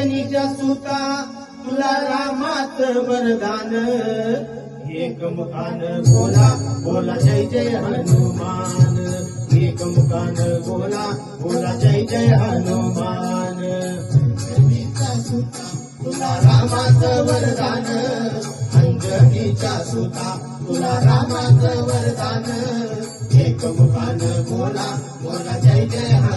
अंजनीच्या सुता तुला रामात वरदान. एकमुखान बोला बोला जय जय हनुमान. एकमुखान बोला बोला जय जय हनुमान. सुता तुला रामात वरदान. अंजनीच्या सुता तुला रामात वरदान. एकमुखान बोला बोला जय जय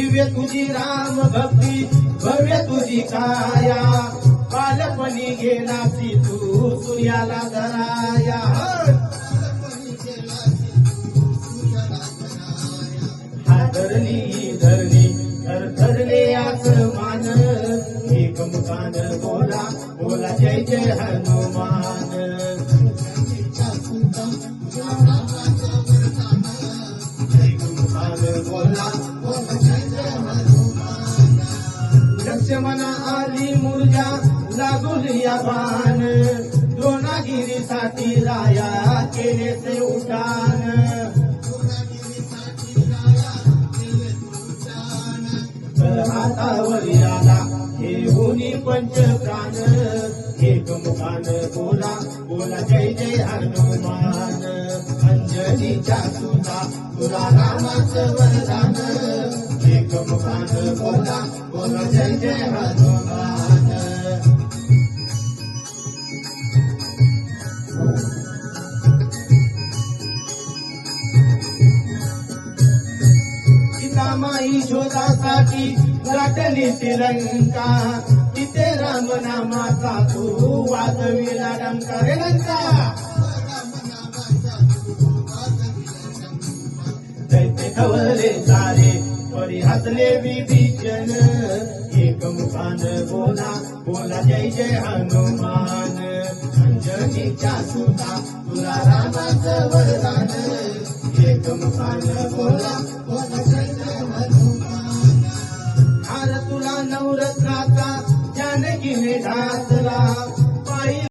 दिव्य तुझी राम भक्ती भव्य तुझी काया बालपणी गेलासी तू सूर्याला धराया हादरली धरणी धर धरले आसमान. एकमुखान बोला बोला जय जय हनुमान. तुझ्या लागून या बाण द्रोणागिरीसाठी राया केले ते उठान हातावर याला हे होनी पंच प्राण एक मुखान बोला बोला जय जय हनुमान. अंजलीच्या सुता तुला रामाचं वरदान. एक मुखान बोला बोला जय जय हनुमान. रामाई शोधासाठी गाठली श्रीलंका तिथे राम नामाचा तू वाजविला डंका. रे लंका दैत्य खवले सारे परी हसले विभीषण. एक मुखान बोला बोला जय जय हनुमान. अंजनीच्या सुता तुला रामाचं वरदान. एक मुखान बोला बोला नवरत्नाचा जानकीने घातला